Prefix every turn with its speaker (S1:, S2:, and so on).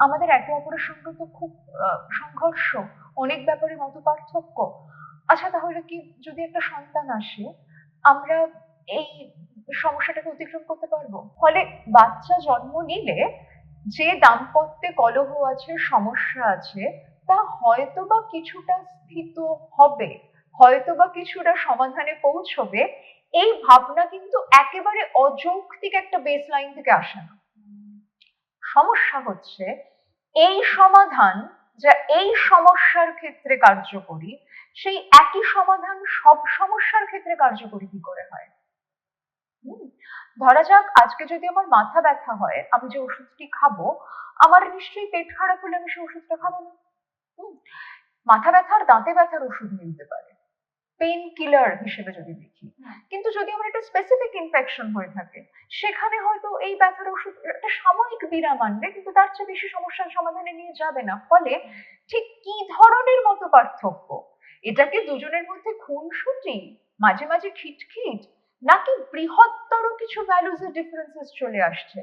S1: আমাদের একে অপরের সঙ্গে তো খুব সংঘর্ষ, অনেক ব্যাপারে মত পার্থক্য। আচ্ছা তাহলে কি যদি একটা সন্তান আসে, আমরা এই সমস্যাটাকে অতিক্রম করতে পারব? ফলে বাচ্চা জন্ম নিলে যে দাম্পত্যে কলহ আছে, সমস্যা আছে, তা হয়তো বা কিছুটা স্থিত হবে হয়তো বা কিছুটা সমাধানে পৌঁছবে। এই ভাবনা কিন্তু একেবারে অযৌক্তিক একটা বেস লাইন থেকে আসে না। সমস্যা হচ্ছে এই সমাধান যা এই সমস্যার ক্ষেত্রে কার্যকরী, সেই একই সমাধান সব সমস্যার ক্ষেত্রে কার্যকরী কি করে হয়? ধরা যাক আজকে যদি আমার মাথা ব্যথা হয়, আমি যে ওষুধটি খাব, আমার নিশ্চয়ই পেট খারাপ হলে আমি সেই ওষুধটা খাব না। মাথা ব্যথার দাঁতে ব্যথার ওষুধ মিলতে পারে। পেন কিলার হিসেবে যদি দেখি। কিন্তু যদি আমার একটা স্পেসিফিক ইনফেকশন হয়ে থাকে সেখানে হয়তো এই ব্যথার ওষুধ একটা সাময়িক বিরাম আনবে কিন্তু তার চেয়ে বেশি সমস্যার সমাধানে নিয়ে যাবে না। ফলে ঠিক কি ধরনের মতো পার্থক্য? এটাকে দুজনের মধ্যে খুনসুটি মাঝে মাঝে খিটখিট নাকি বৃহত্তর কিছু ভ্যালুজ এর ডিফারেন্সেস চলে আসছে?